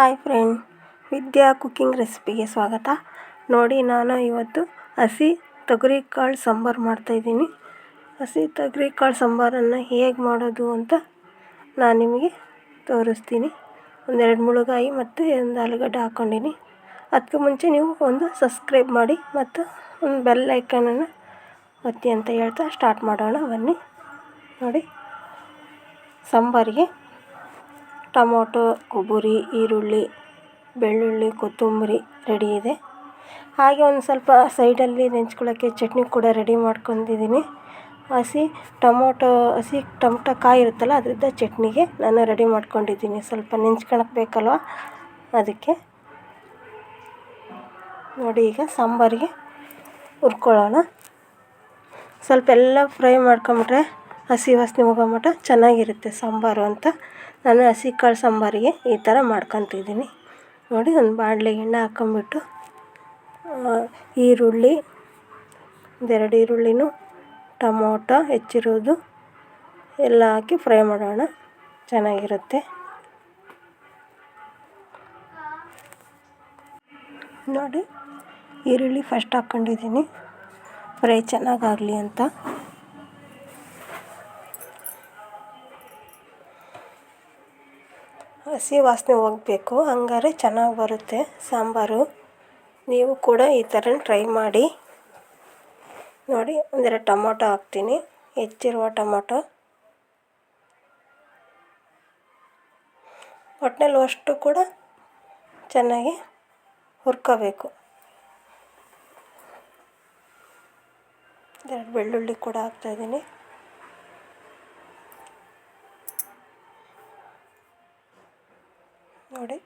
Hi friend, Vidya cooking ರೆಸಿಪಿಗೆ ಸ್ವಾಗತ. ನೋಡಿ, ನಾನು ಇವತ್ತು ಹಸಿ ತೊಗರಿ ಕಾಳು ಸಾಂಬಾರು ಮಾಡ್ತಾಯಿದ್ದೀನಿ ಹಸಿ ತೊಗರಿ ಕಾಳು ಸಾಂಬಾರನ್ನು ಹೇಗೆ ಮಾಡೋದು ಅಂತ ನಾನು ನಿಮಗೆ ತೋರಿಸ್ತೀನಿ. ಒಂದೆರಡು ಮುಳುಗಾಯಿ ಮತ್ತು ಒಂದು ಆಲೂಗಡ್ಡೆ ಹಾಕ್ಕೊಂಡಿನಿ ಅದಕ್ಕೆ ಮುಂಚೆ ನೀವು ಒಂದು ಸಬ್ಸ್ಕ್ರೈಬ್ ಮಾಡಿ ಮತ್ತು ಒಂದು ಬೆಲ್ ಐಕನನ್ನು ಒತ್ತಿ ಅಂತ ಹೇಳ್ತಾ ಸ್ಟಾರ್ಟ್ ಮಾಡೋಣ. ಬನ್ನಿ. ನೋಡಿ, ಸಾಂಬಾರಿಗೆ ಟೊಮೊಟೊ, ಕೊಬ್ಬರಿ, ಈರುಳ್ಳಿ, ಬೆಳ್ಳುಳ್ಳಿ, ಕೊತ್ತಂಬರಿ ರೆಡಿ ಇದೆ. ಹಾಗೆ ಒಂದು ಸ್ವಲ್ಪ ಸೈಡಲ್ಲಿ ನೆಂಚ್ಕೊಳ್ಳೋಕ್ಕೆ ಚಟ್ನಿ ಕೂಡ ರೆಡಿ ಮಾಡ್ಕೊಂಡಿದ್ದೀನಿ. ಹಸಿ ಟೊಮೊಟೊ ಹಸಿ ಟೊಮೊಟೊ ಕಾಯಿ ಇರುತ್ತಲ್ಲ, ಅದರಿಂದ ಚಟ್ನಿಗೆ ನಾನು ರೆಡಿ ಮಾಡ್ಕೊಂಡಿದ್ದೀನಿ. ಸ್ವಲ್ಪ ನೆಂಚ್ಕೊಳಕ್ಕೆ ಬೇಕಲ್ವ? ಅದಕ್ಕೆ ನೋಡಿ ಈಗ ಸಾಂಬಾರಿಗೆ ಹುರ್ಕೊಳ್ಳೋಣ. ಸ್ವಲ್ಪ ಎಲ್ಲ ಫ್ರೈ ಮಾಡ್ಕೊಂಬಿಟ್ರೆ ಹಸಿ ವಾಸನೆ ಹೋಗೋ ಮಟ್ಟ ಚೆನ್ನಾಗಿರುತ್ತೆ ಸಾಂಬಾರು ಅಂತ. ನಾನು ಹಸಿ ಕಾಳು ಸಾಂಬಾರಿಗೆ ಈ ಥರ ಮಾಡ್ಕೊತಿದ್ದೀನಿ. ನೋಡಿ ಒಂದು ಬಾಣ್ಲಿಗೆ ಎಣ್ಣೆ ಹಾಕ್ಕೊಂಬಿಟ್ಟು ಈರುಳ್ಳಿ ಒಂದೆರಡು ಈರುಳ್ಳಿನೂ, ಟೊಮೊಟೊ ಹೆಚ್ಚಿರೋದು ಎಲ್ಲ ಹಾಕಿ ಫ್ರೈ ಮಾಡೋಣ. ಚೆನ್ನಾಗಿರುತ್ತೆ. ನೋಡಿ, ಈರುಳ್ಳಿ ಫಸ್ಟ್ ಹಾಕ್ಕೊಂಡಿದ್ದೀನಿ. ಫ್ರೈ ಚೆನ್ನಾಗಾಗಲಿ ಅಂತ. ಹಸಿ ವಾಸನೆ ಹೋಗಬೇಕು. ಹಂಗಾರೆ ಚೆನ್ನಾಗಿ ಬರುತ್ತೆ ಸಾಂಬಾರು. ನೀವು ಕೂಡ ಈ ಥರ ಟ್ರೈ ಮಾಡಿ. ನೋಡಿ, ಒಂದೆರಡು ಟೊಮೊಟೊ ಹಾಕ್ತೀನಿ. ಹೆಚ್ಚಿರುವ ಟೊಮೊಟೊ. ಒಟ್ಟಿನಲ್ಲಿ ಅಷ್ಟು ಕೂಡ ಚೆನ್ನಾಗಿ ಹುರ್ಕೋಬೇಕು. ಎರಡು ಬೆಳ್ಳುಳ್ಳಿ ಕೂಡ ಹಾಕ್ತಾಯಿದ್ದೀನಿ ನೋಡಿ.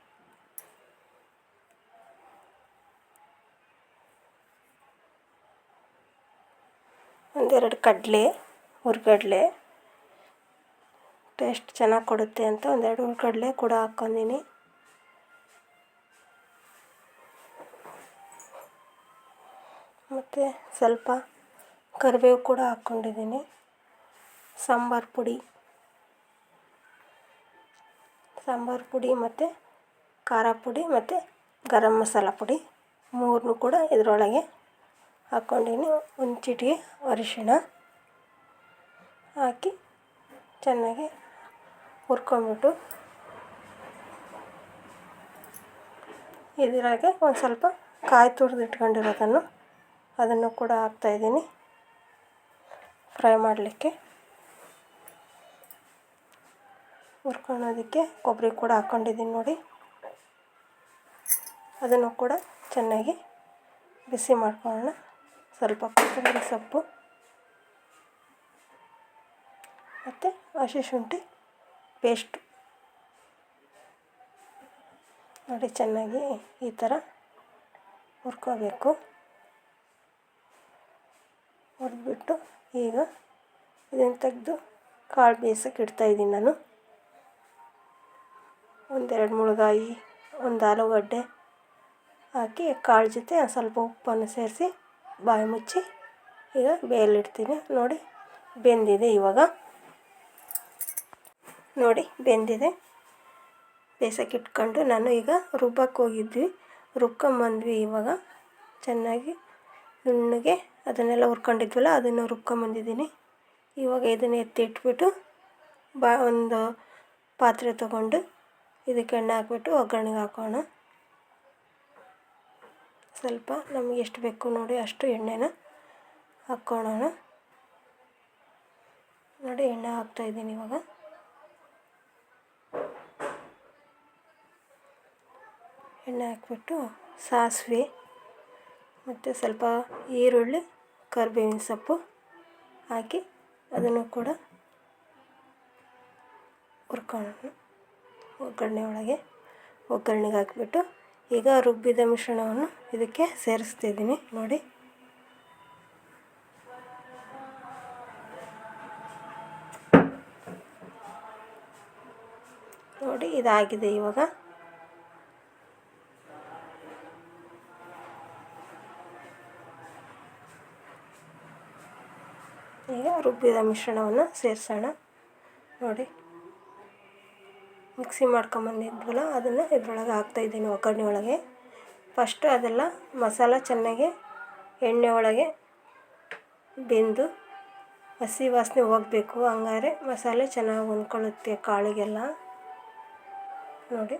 ಒಂದೆರಡು ಕಡಲೆ, ಹುರ್ಗಡ್ಲೆ. ಟೇಸ್ಟ್ ಚೆನ್ನಾಗಿ ಕೊಡುತ್ತೆ ಅಂತ ಒಂದೆರಡು ಹುರ್ಗಡ್ಲೆ ಕೂಡ ಹಾಕ್ಕೊಂಡಿನಿ. ಮತ್ತು ಸ್ವಲ್ಪ ಕರಿಬೇವು ಕೂಡ ಹಾಕ್ಕೊಂಡಿದ್ದೀನಿ ಸಾಂಬಾರು ಪುಡಿ. ಸಾಂಬಾರು ಪುಡಿ ಮತ್ತು ಖಾರ ಪುಡಿ ಮತ್ತು ಗರಂ ಮಸಾಲ ಪುಡಿ ಮೂರನ್ನೂ ಕೂಡ ಇದರೊಳಗೆ ಹಾಕ್ಕೊಂಡಿನಿ. ಒಂದು ಚಿಟಿಕೆ ಅರಿಶಿಣ ಹಾಕಿ ಚೆನ್ನಾಗಿ ಹುರ್ಕೊಂಬಿಟ್ಟು ಇದರಾಗೆ ಒಂದು ಸ್ವಲ್ಪ ಕಾಯಿ ತುರಿದು ಇಟ್ಕೊಂಡಿರೋದನ್ನು ಅದನ್ನು ಕೂಡ ಹಾಕ್ತಾಯಿದ್ದೀನಿ ಫ್ರೈ ಮಾಡಲಿಕ್ಕೆ. ಹುರ್ಕೊಳೋದಕ್ಕೆ ಕೊಬ್ಬರಿ ಕೂಡ ಹಾಕ್ಕೊಂಡಿದ್ದೀನಿ ನೋಡಿ. ಅದನ್ನು ಕೂಡ ಚೆನ್ನಾಗಿ ಬಿಸಿ ಮಾಡ್ಕೊಳ್ಳೋಣ. ಸ್ವಲ್ಪ ಕೊತ್ತಂಬರಿ ಸೊಪ್ಪು. ಮತ್ತು ಹಸಿ ಶುಂಠಿ ಪೇಸ್ಟು. ನೋಡಿ ಚೆನ್ನಾಗಿ ಈ ಥರ ಹುರ್ಕೋಬೇಕು. ಹುರಿದ್ಬಿಟ್ಟು ಈಗ ಇದನ್ನು ತೆಗೆದು ಕಾಳು ಬೇಯಿಸೋಕೆ ಇಡ್ತಾಯಿದ್ದೀನಿ ನಾನು. ಒಂದೆರಡು ಮುಳುಗಾಯಿ ಒಂದು ಆಲೂಗಡ್ಡೆ ಹಾಕಿ ಕಾಳು ಜೊತೆ ಸ್ವಲ್ಪ ಉಪ್ಪನ್ನು ಸೇರಿಸಿ ಬಾಯಿ ಮುಚ್ಚಿ ಈಗ ಬೇಯಲಿಡ್ತೀನಿ ನೋಡಿ, ಬೆಂದಿದೆ ಇವಾಗ. ನೋಡಿ, ಬೆಂದಿದೆ. ಬೇಸಕ್ಕೆ ಇಟ್ಕೊಂಡು ನಾನು ಈಗ ರುಬ್ಬಕ್ಕೆ ಹೋಗಿದ್ವಿ. ರುಬ್ಕೊಂಬಂದ್ವಿ ಇವಾಗ. ಚೆನ್ನಾಗಿ ನುಣ್ಣಗೆ ಅದನ್ನೆಲ್ಲ ಹುರ್ಕೊಂಡಿದ್ವಲ್ಲ, ಅದನ್ನು ರುಬ್ಕೊಂಬಂದಿದ್ದೀನಿ ಇವಾಗ ಇದನ್ನು ಎತ್ತಿ ಇಟ್ಬಿಟ್ಟು ಬಾ, ಒಂದು ಪಾತ್ರೆ ತೊಗೊಂಡು ಇದಕ್ಕೆ ಎಣ್ಣೆ ಹಾಕ್ಬಿಟ್ಟು ಒಗ್ಗರಣೆಗೆ ಹಾಕೋಣ. ಸ್ವಲ್ಪ ನಮಗೆ ಎಷ್ಟು ಬೇಕು ನೋಡಿ ಅಷ್ಟು ಎಣ್ಣೆನ ಹಾಕ್ಕೊಳ್ಳೋಣ ನೋಡಿ ಎಣ್ಣೆ ಹಾಕ್ತಾಯಿದ್ದೀನಿ ಇವಾಗ. ಎಣ್ಣೆ ಹಾಕ್ಬಿಟ್ಟು ಸಾಸಿವೆ ಮತ್ತು ಸ್ವಲ್ಪ ಈರುಳ್ಳಿ, ಕರಿಬೇವಿನ ಸೊಪ್ಪು ಹಾಕಿ ಅದನ್ನು ಕೂಡ ಹುರ್ಕೊಳ್ಳೋಣ. ಒಗ್ಗರಣೆ ಒಳಗೆ ಒಗ್ಗರಣೆಗೆ ಹಾಕಿಬಿಟ್ಟು ಈಗ ರುಬ್ಬಿದ ಮಿಶ್ರಣವನ್ನು ಇದಕ್ಕೆ ಸೇರಿಸ್ತಿದ್ದೀನಿ ನೋಡಿ. ನೋಡಿ, ಇದಾಗಿದೆ ಇವಾಗ. ಈಗ ರುಬ್ಬಿದ ಮಿಶ್ರಣವನ್ನು ಸೇರಿಸೋಣ. ನೋಡಿ. ಮಿಕ್ಸಿ ಮಾಡ್ಕೊಂಬಂದಿದ್ವಲ್ಲ, ಅದನ್ನು ಇದ್ರೊಳಗೆ ಹಾಕ್ತಾಯಿದ್ದೀನಿ ಒಗ್ಗರಣೆ ಒಳಗೆ. ಫಸ್ಟು ಅದೆಲ್ಲ ಮಸಾಲ ಚೆನ್ನಾಗಿ ಎಣ್ಣೆ ಒಳಗೆ ಬೆಂದು ಹಸಿ ವಾಸನೆ ಹೋಗಬೇಕು. ಹಂಗಾರೆ ಮಸಾಲೆ ಚೆನ್ನಾಗಿ ಹೊಂದ್ಕೊಳ್ಳುತ್ತೆ ಕಾಳಿಗೆಲ್ಲ. ನೋಡಿ.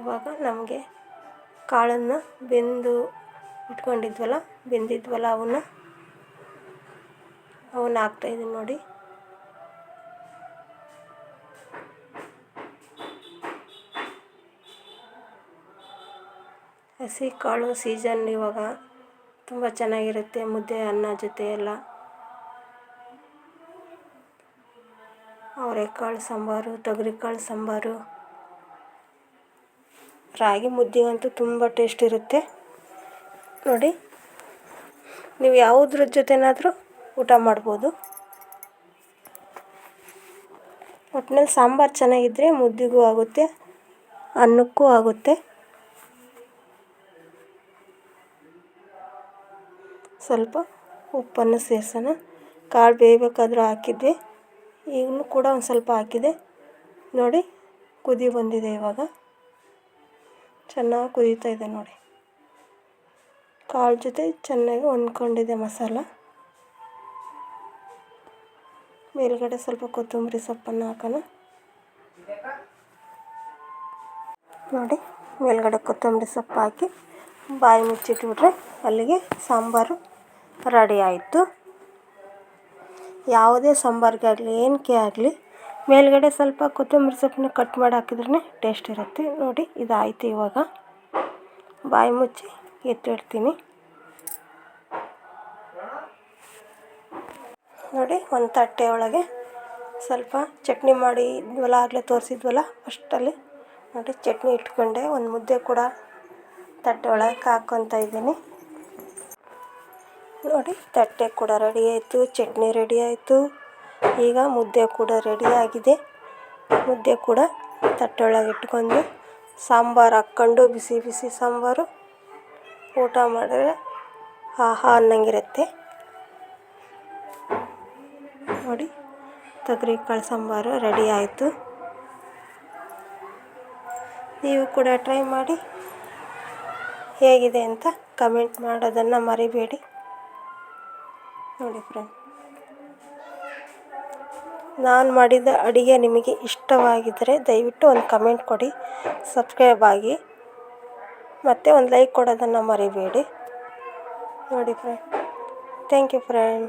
ಇವಾಗ ನಮಗೆ ಕಾಳನ್ನು ಬೆಂದು ಇಟ್ಕೊಂಡಿದ್ವಲ್ಲ ಬೆಂದಿದ್ವಲ್ಲ ಅವನ್ನ ಅವನ್ನ ಹಾಕ್ತಾಯಿದ್ದೀನಿ ನೋಡಿ. ಹಸಿ ಕಾಳು ಸೀಸನ್ ಇವಾಗ ತುಂಬ ಚೆನ್ನಾಗಿರುತ್ತೆ, ಮುದ್ದೆ, ಅನ್ನ ಜೊತೆ ಎಲ್ಲ ಅವರೆಕಾಳು ಸಾಂಬಾರು, ತೊಗರಿಕಾಳು ಸಾಂಬಾರು. ರಾಗಿ ಮುದ್ದೆಗಂತೂ ತುಂಬ ಟೇಸ್ಟ್ ಇರುತ್ತೆ. ನೋಡಿ. ನೀವು ಯಾವುದ್ರ ಜೊತೆನಾದರೂ ಊಟ ಮಾಡ್ಬೋದು. ಒಟ್ನಲ್ಲಿ ಸಾಂಬಾರು ಚೆನ್ನಾಗಿದ್ದರೆ ಮುದ್ದೆಗೂ ಆಗುತ್ತೆ, ಅನ್ನಕ್ಕೂ ಆಗುತ್ತೆ. ಸ್ವಲ್ಪ ಉಪ್ಪನ್ನು ಸೇರಿಸೋಣ. ಕಾಳು ಬೇಯಬೇಕಾದ್ರೂ ಹಾಕಿದ್ದೆ ಈಗಲೂ ಕೂಡ ಒಂದು ಸ್ವಲ್ಪ ಹಾಕಿದೆ. ನೋಡಿ, ಕುದಿ ಬಂದಿದೆ ಇವಾಗ. ಚೆನ್ನಾಗಿ ಕುದೀತಾ ಇದೆ ನೋಡಿ. ಕಾಳು ಜೊತೆ ಚೆನ್ನಾಗಿ ಹೊಂದ್ಕೊಂಡಿದೆ ಮಸಾಲ. ಮೇಲ್ಗಡೆ ಸ್ವಲ್ಪ ಕೊತ್ತಂಬರಿ ಸೊಪ್ಪನ್ನು ಹಾಕೋಣ. ನೋಡಿ, ಮೇಲ್ಗಡೆ ಕೊತ್ತಂಬರಿ ಸೊಪ್ಪು ಹಾಕಿ ಬಾಯಿ ಮುಚ್ಚಿಟ್ಬಿಟ್ರೆ ಅಲ್ಲಿಗೆ ಸಾಂಬಾರು ರೆಡಿ ಆಯಿತು. ಯಾವುದೇ ಸಾಂಬಾರಿಗೆ ಆಗಲಿ, ಏನಕ್ಕೆ ಆಗಲಿ, ಮೇಲ್ಗಡೆ ಸ್ವಲ್ಪ ಕೊತ್ತಂಬರಿ ಸೊಪ್ಪನ್ನ ಕಟ್ ಮಾಡಿ ಹಾಕಿದ್ರೇ ಟೇಸ್ಟ್ ಇರುತ್ತೆ. ನೋಡಿ, ಇದಾಯಿತು ಇವಾಗ. ಬಾಯಿ ಮುಚ್ಚಿ ಎತ್ತಿಡ್ತೀನಿ. ನೋಡಿ, ಒಂದು ತಟ್ಟೆ ಒಳಗೆ ಸ್ವಲ್ಪ ಚಟ್ನಿ ಮಾಡಿ, ಇದ್ವಲ್ಲ, ಆಗಲೇ ತೋರಿಸಿದ್ವಲ್ಲ ಫಸ್ಟಲ್ಲಿ ನೋಡಿ, ಚಟ್ನಿ ಇಟ್ಕೊಂಡೆ. ಒಂದು ಮುದ್ದೆ ಕೂಡ ತಟ್ಟೆ ಒಳಗೆ ಹಾಕ್ಕೊತಾ ಇದ್ದೀನಿ. ನೋಡಿ, ತಟ್ಟೆ ಕೂಡ ರೆಡಿ ಆಯಿತು, ಚಟ್ನಿ ರೆಡಿ ಆಯಿತು. ಈಗ ಮುದ್ದೆ ಕೂಡ ರೆಡಿ ಆಗಿದೆ. ಮುದ್ದೆ ಕೂಡ ತಟ್ಟೆ ಒಳಗೆ ಇಟ್ಕೊಂಡು ಸಾಂಬಾರು ಹಾಕ್ಕೊಂಡು, ಬಿಸಿ ಬಿಸಿ ಸಾಂಬಾರು. ಊಟ ಮಾಡಿದ್ರೆ ಆಹಾ ಅನ್ನಂಗಿರುತ್ತೆ. ನೋಡಿ ತೊಗರಿಕಾಳು ಸಾಂಬಾರು ರೆಡಿ ಆಯಿತು. ನೀವು ಕೂಡ ಟ್ರೈ ಮಾಡಿ. ಹೇಗಿದೆ ಅಂತ ಕಮೆಂಟ್ ಮಾಡೋದನ್ನು ಮರಿಬೇಡಿ. ನೋಡಿ ಫ್ರೆಂಡ್ ನಾನು ಮಾಡಿದ ಅಡುಗೆ ನಿಮಗೆ ಇಷ್ಟವಾಗಿದ್ದರೆ ದಯವಿಟ್ಟು ಒಂದು ಕಮೆಂಟ್ ಕೊಡಿ. ಸಬ್ಸ್ಕ್ರೈಬ್ ಆಗಿ. ಮತ್ತು ಒಂದು ಲೈಕ್ ಕೊಡೋದನ್ನು ಮರಿಬೇಡಿ. ನೋಡಿ ಫ್ರೆಂಡ್ ಥ್ಯಾಂಕ್ ಯು ಫ್ರೆಂಡ್